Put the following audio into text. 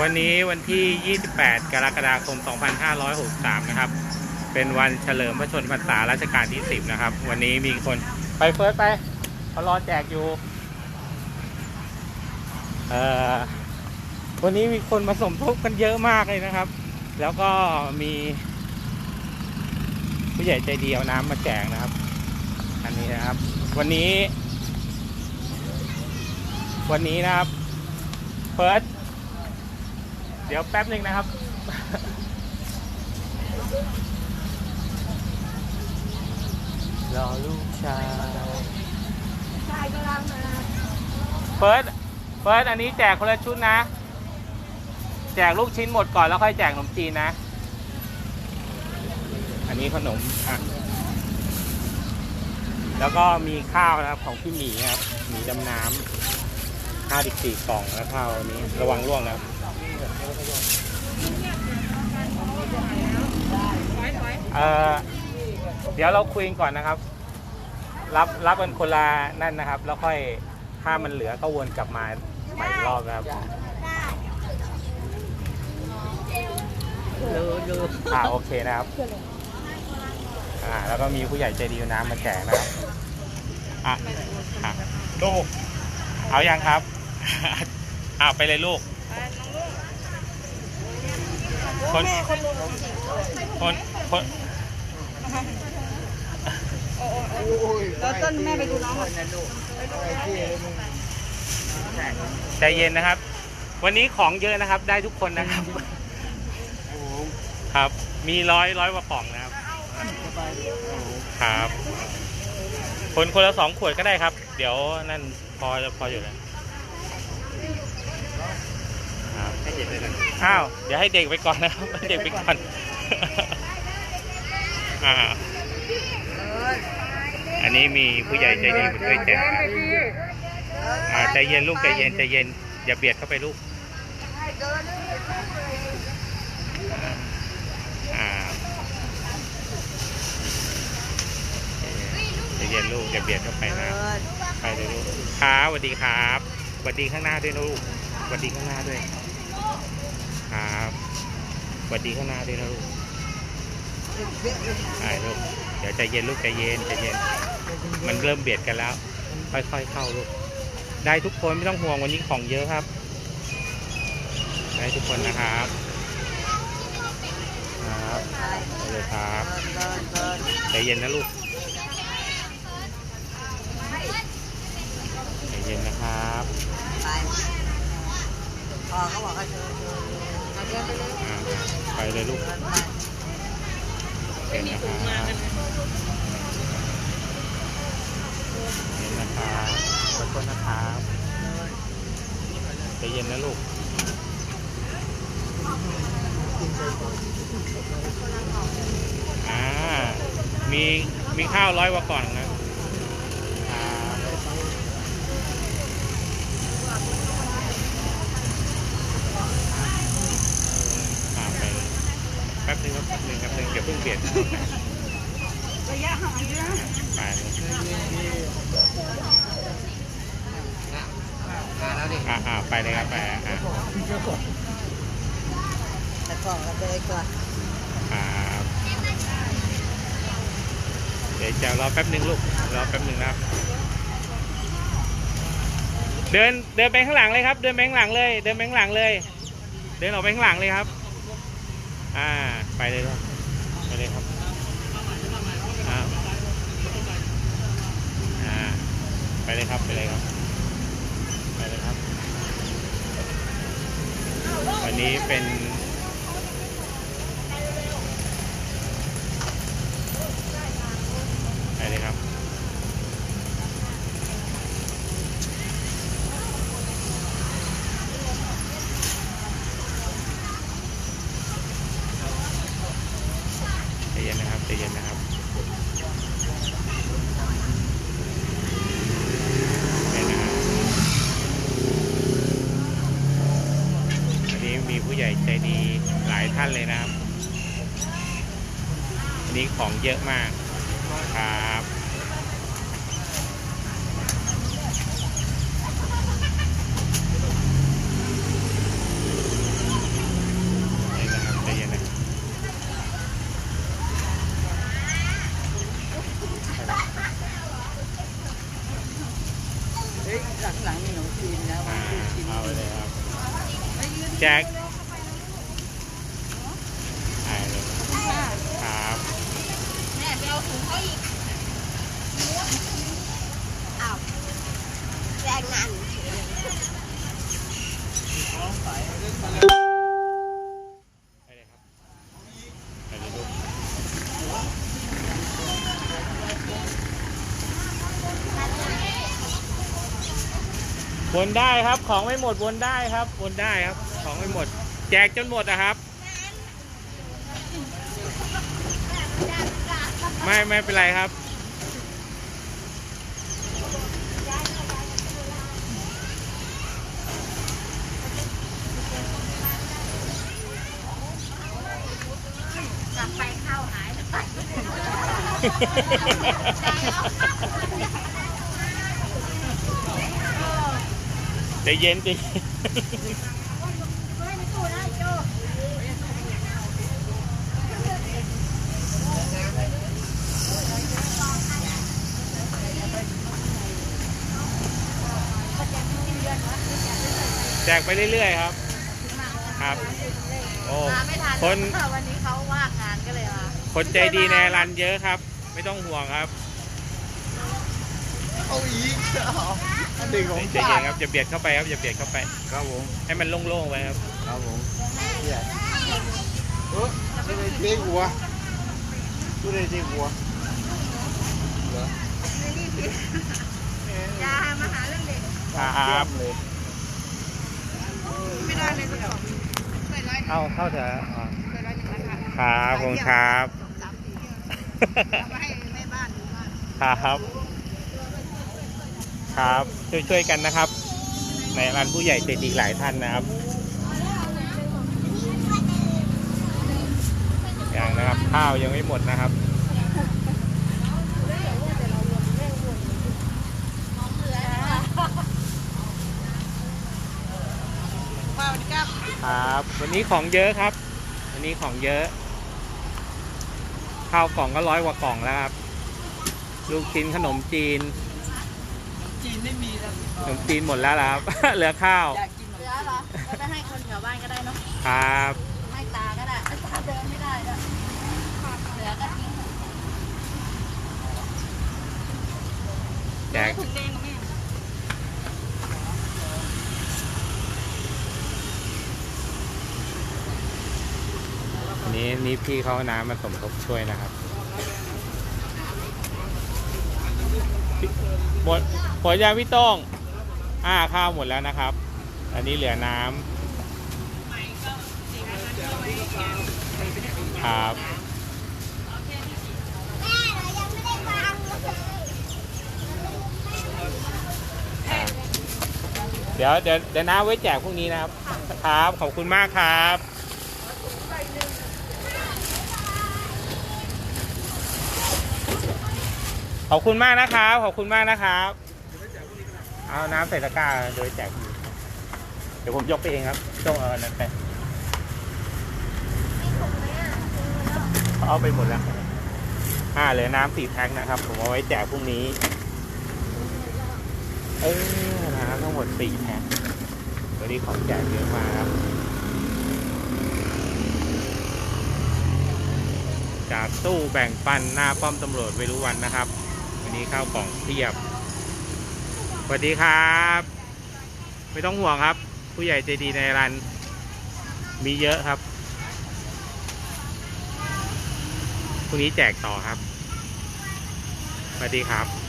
วันนี้วันที่ 28 กรกฎาคม 2563 นะครับ เป็นวันเฉลิมพระชนมพรรษารัชกาลที่ 10 นะครับ วันนี้มีคนไปเฟิร์สไปเขารอแจกอยู่วันนี้มีคนมาสมทบกันเยอะมากเลยนะครับ แล้วก็มี ผู้ใหญ่ใจดีเอาน้ำมาแจกนะครับ อันนี้นะครับ วันนี้ วันนี้นะครับเฟิร์ส เดี๋ยวแป๊บหนึ่งนะครับ รอลูกชายชายกำลังมาเฟิร์สเฟิร์สอันนี้แจกคนละชุดนะ แจกลูกชิ้นหมดก่อนแล้วค่อยแจกขนมจีนนะ อันนี้ขนมอะแล้วก็มีข้าวนะครับของพี่หมีครับหมีดำน้ำข้าวดิบสี่กล่องแล้วข้าวอันนี้ระวังร่วงนะครับ เอ่อเดี๋ยวเราคุยกันก่อนนะครับ รับรับกันคนละนั่นนะครับ แล้วค่อยถ้ามันเหลือก็วนกลับมาใหม่อีกรอบนะครับอ่าโอเคนะครับอ่าแล้วก็มีผู้ใหญ่ใจดีเอาน้ำมาแจกนะครับอะอะลูกเอายังครับอ่าไปเลยลูก คนคนคนแล้วต้นแม่ไปดูน้องก่อนใจเย็นนะครับ วันนี้ของเยอะนะครับ ได้ทุกคนนะครับ ครับ มีร้อยร้อยกว่าของนะครับ ครับ คนคนละสองขวดก็ได้ครับ เดี๋ยวนั่นพอพออยู่แล้วครับ อ้าว เดี๋ยวให้เด็กไปก่อนนะครับให้เด็กไปก่อนอ่าอันนี้มีผู้ใหญ่ใจดีมาช่วยแจกครับอ่าใจเย็นลูกใจเย็นใจเย็น อย่าเบียดเข้าไปลูกอ่าใจเย็นลูกอย่าเบียดเข้าไปนะไปเลยลูกครับสวัสดีครับสวัสดีข้างหน้าด้วยลูกสวัสดีข้างหน้าด้วย วัสดีข้างหน้าด้วยนะลูกใช่ลูก เดี๋ยวใจเย็นลูกใจเย็นใจเย็น มันเริ่มเบียดกันแล้ว ค่อยๆเข้าลูก ได้ทุกคนไม่ต้องห่วงวันนี้ของเยอะครับ ได้ทุกคนนะครับ ครับไปเลยครับใจเย็นนะลูกใจเย็นนะครับพ่อเขาบอกให้เชิญ เลยอ่าไปเลยลูกเดินไปเย็นนะครับเย็นนะครับขอโทษนะครับใจเย็นนะลูกอ่ามีมีข้าวร้อยกว่าก่อนนะครับอ่าไปแป๊บ นึงครับแป๊บนึงแป๊บนึงเดี๋ยวเพิ่งเปลี่ยนระยะห่างเยอะไปเลยมาแล้วดิอ่าไปเลยครับไปอ่าแต่ก่อนเราไปก่อนครับเดี๋ยวจะรอแป๊บนึงลูกรอแป๊บนึงนะครับ เดินเดินไปข้างหลังเลยครับ เดินไปข้างหลังเลย เดินไปข้างหลังเลย เดินออกไปข้างหลังเลยครับ อ่า ไปเลยครับไปเลยครับอ่าอ่าไปเลยครับ ไปเลยครับ ไปเลยครับ วันนี้เป็น ท่านเลยนะครับวันนี้ของเยอะมากครับหลังๆมีหนูชินนะวันชินเลยครับแจ็ค วนได้ครับ ของไม่หมดวนได้ครับวนได้ครับ ของไม่หมด แจกจนหมดนะครับ ไม่ไม่เป็นไรครับกลับไปเข้าหายไป ใจเย็นใจเย็นแจกไปเรื่อยๆครับ ครับ โอ้มาไม่ทันคนวันนี้เขาว่างงานก็เลยมาคนใจดีในรันเยอะครับ ไม่ต้องห่วงครับ เอาอีกห นึ่งของใจเย็นครับอย่าเบียดเข้าไปครับอย่าเบียดเข้าไป ครับผมให้มันโล่งๆไว้ครับครับผมเนี่ยเออไม่ได้เจ๊หัวไม่ได้เจ๊หัวเหรออย่ามาหาเรื่องเด็กครับเลยไม่ได้เลยคุณหรอกเคยร้อยหนึ่งเอาเข้าเถอะอ่าเคยร้อยหนึ่งนะคะครับผมครับสองสามสี่เที่ยวเอามาให้แม่บ้านดูบ้านครับ ครับ ช่วยๆกันนะครับ ในร้านผู้ใหญ่ใจดีหลายท่านนะครับอย่างนะครับข้าวยังไม่หมดนะครับมาวันนี้ครับครับวันนี้ของเยอะครับ วันนี้ของเยอะ ข้าวกล่องก็ร้อยกว่ากล่องแล้วครับ ลูกชิ้นขนมจีน จีนไม่มีแล้วขนมจีนหมดแล้วล่ะครับ เหลือข้าว อยากกินเหลือเหรอก็ไปให้คนแถวบ้านก็ได้เนาะครับให้ตาก็ได้ตาเดินไม่ได้แล้วเหลือก็ทิ้งแจกถุงแดงกับแม่อันนี้นี่พี่เขาเอาน้ำมาสมทบช่วยนะครับ หมดหมดยาพี่โต้งอ่าข้าวหมดแล้วนะครับ อันนี้เหลือน้ำครับ เดี๋ยวเดี๋ยวเดี๋ยวน้าไว้แจกพรุ่งนี้นะครับ ครับ ขอบคุณมากครับ ขอบคุณมากนะครับ ขอบคุณมากนะครับ เอาน้ำใส่ตะกร้าโดยแจกเดี๋ยวผมยกไปเองครับต้องเอาอันนั้นไปเขาเอาไปหมดแล้ว อ่าเหลือน้ำสี่แพ็คนะครับ ผมเอาไว้แจกพรุ่งนี้ เออน้ำทั้งหมดสี่แพ็ควันนี้ของแจกเยอะมากครับจากตู้แบ่งปันหน้าป้อมตำรวจเวรุวันนะครับ นี้ข้าวกล่องเทียบสวัสดีครับ ไม่ต้องห่วงครับ ผู้ใหญ่ใจดีในรัน มีเยอะครับพรุ่งนี้แจกต่อครับสวัสดีครับ